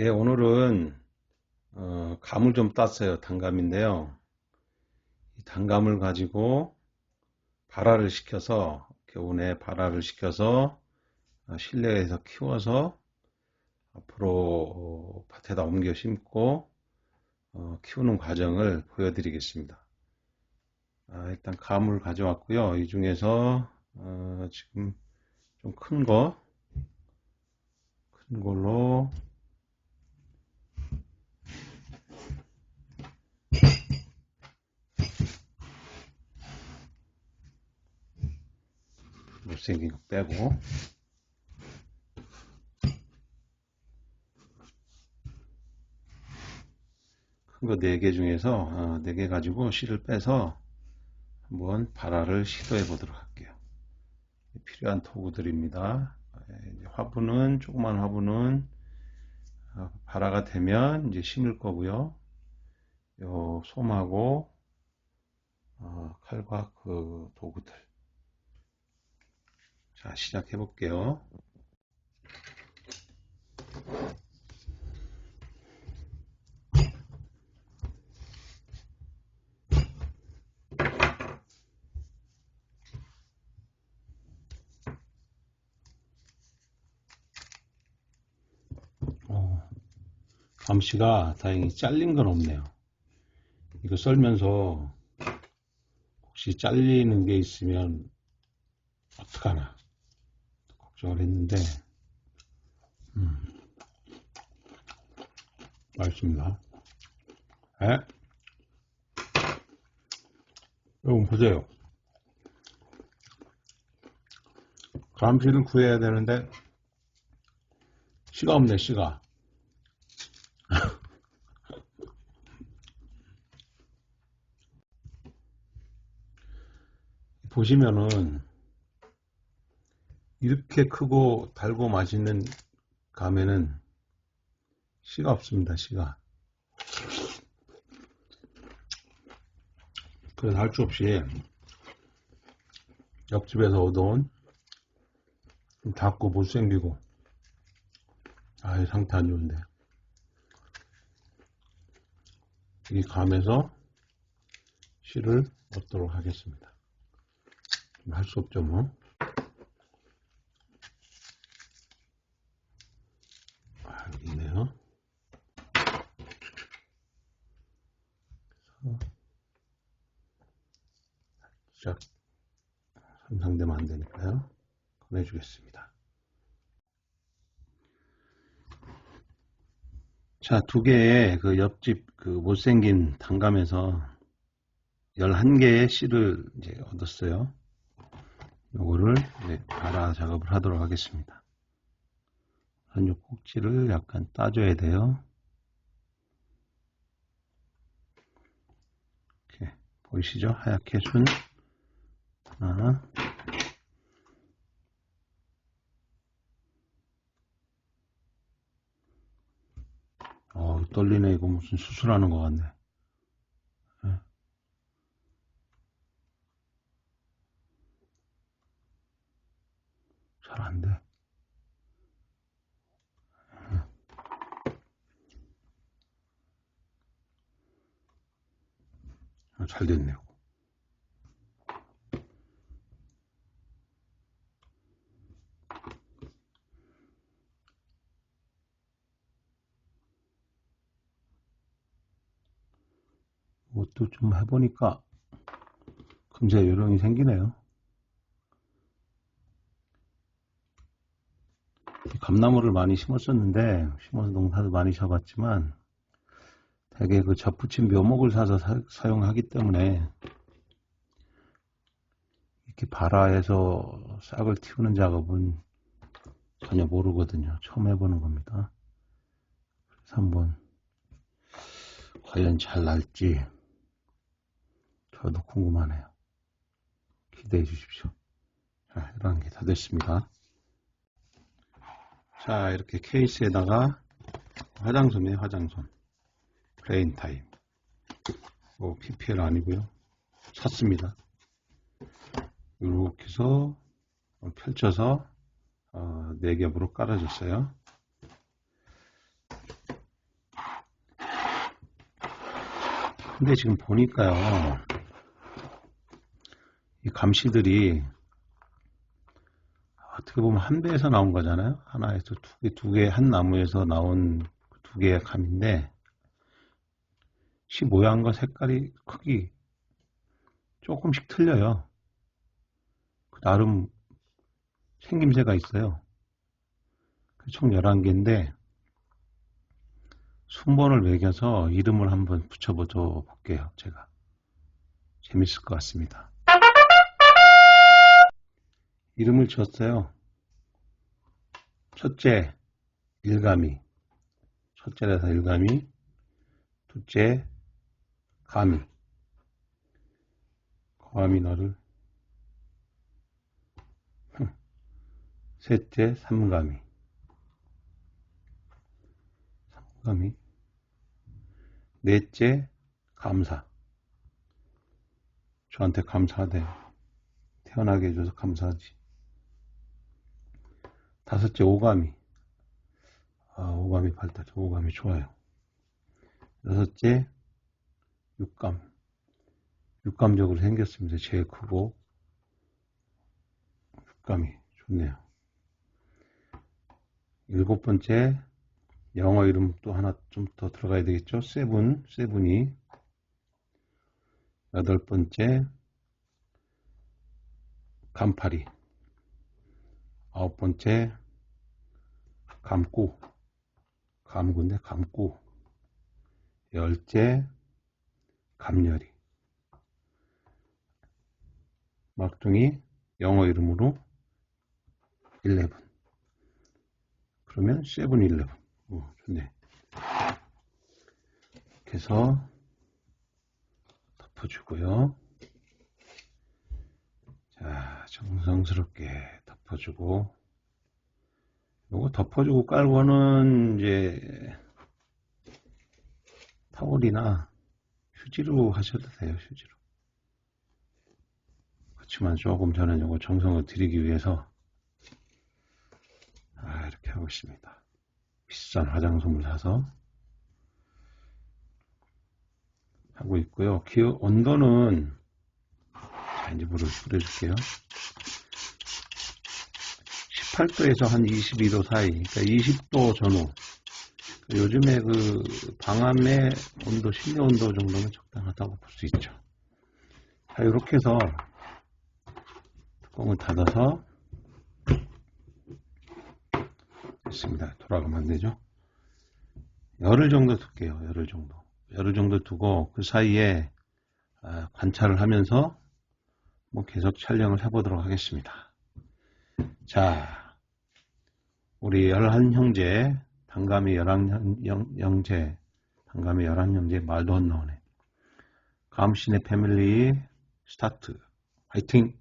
예, 오늘은 어, 감을 좀 땄어요. 단감인데요. 이 단감을 가지고 발화를 시켜서 교운에 발화를 시켜서 어, 실내에서 키워서 앞으로 어, 밭에다 옮겨 심고 어, 키우는 과정을 보여드리겠습니다. 아, 일단 감을 가져왔고요. 이 중에서 어, 지금 좀 큰 거, 큰 걸로 못생긴 거 빼고 큰 거 4개 중에서 4개 가지고 씨를 빼서 한번 발화를 시도해 보도록 할게요. 필요한 토구들입니다. 예, 화분은 조그만 화분은 어, 발화가 되면 이제 심을 거고요. 요 솜하고 어, 칼과 그 도구들 자, 시작해 볼게요. 어, 감시가 다행히 잘린 건 없네요. 이거 썰면서 혹시 잘리는 게 있으면 어떡하나 걱정을 했는데 음, 맛있습니다. 에? 여러분 보세요. 감시를 구해야 되는데 씨가 없네 씨가. 보시면은 이렇게 크고 달고 맛있는 감에는 씨가 없습니다. 씨가. 그래서 할 수 없이 옆집에서 얻어온 좀 작고 못생기고 아예 상태 안 좋은데 이 감에서 씨를 얻도록 하겠습니다. 할 수 없죠 뭐. 아, 여기 있네요. 살짝 손상되면 안 되니까요. 꺼내주겠습니다. 자, 두 개의 그 옆집 그 못생긴 단감에서 11개의 씨를 이제 얻었어요. 요거를 이제 발화 작업을 하도록 하겠습니다. 한요 꼭지를 약간 따줘야 돼요. 이렇게 보이시죠? 하얗게 순 하나 어 떨리네 이거 무슨 수술하는 것 같네. 잘 안 돼. 아, 잘 됐네요. 이것도 좀 해보니까 금세 요령이 생기네요. 감나무를 많이 심었었는데 심어서 농사도 많이 져봤지만 대개 그 접붙인 묘목을 사서 사, 용하기 때문에 이렇게 발화해서 싹을 틔우는 작업은 전혀 모르거든요. 처음 해보는 겁니다. 그래서 한번 과연 잘 날지 아, 저도 궁금하네요. 기대해 주십시오. 자, 이런 게 다 됐습니다. 자, 이렇게 케이스에다가 화장솜이에요, 화장솜. 플레인 타임. 뭐, PPL 아니고요 샀습니다. 이렇게 해서 펼쳐서 어, 4겹으로 깔아줬어요. 근데 지금 보니까요 이 감시들이 어떻게 보면 한 배에서 나온 거잖아요. 하나에서 두 개, 두 개, 한 나무에서 나온 두 개의 감인데, 시 모양과 색깔이 크기 조금씩 틀려요. 그 나름 생김새가 있어요. 총 11개인데, 순번을 매겨서 이름을 한번 붙여보죠 볼게요. 제가. 재밌을 것 같습니다. 이름을 지었어요. 첫째, 일감이. 첫째라서 일감이. 둘째, 감이. 감이 너를. 셋째, 삼감이. 삼감이. 넷째, 감사. 저한테 감사하대. 태어나게 해줘서 감사하지. 다섯째, 오감이. 아, 오감이 발달, 오감이 좋아요. 여섯째, 육감. 육감적으로 생겼습니다. 제일 크고, 육감이 좋네요. 일곱 번째, 영어 이름 또 하나 좀 더 들어가야 되겠죠? 세븐, 세븐이. 여덟 번째, 간파리. 아홉 번째, 감고. 감구인데, 감고. 열째, 감열이. 막둥이, 영어 이름으로 11. 그러면 세븐 일레븐. 오, 좋네. 해서 덮어주고요. 자, 정성스럽게 덮어주고, 요거 덮어주고 깔고는 이제 타올이나 휴지로 하셔도 돼요, 휴지로. 그렇지만 조금 저는 요거 정성을 드리기 위해서 아, 이렇게 하고 있습니다. 비싼 화장솜을 사서 하고 있고요. 기어 온도는 자 이제 물을 뿌려줄게요. 18도에서 한 22도 사이, 그러니까 20도 전후. 요즘에 그 방암의 온도, 실내 온도 정도는 적당하다고 볼 수 있죠. 자, 이렇게 해서 뚜껑을 닫아서 됐습니다. 돌아가면 안 되죠. 열흘 정도 둘게요. 열흘 정도. 열흘 정도 두고 그 사이에 아, 관찰을 하면서 뭐 계속 촬영을 해보도록 하겠습니다. 자, 우리 열한 형제, 단감이 열한 형제, 단감이 열한 형제 말도 안 나오네. 감신의 패밀리 스타트. 화이팅!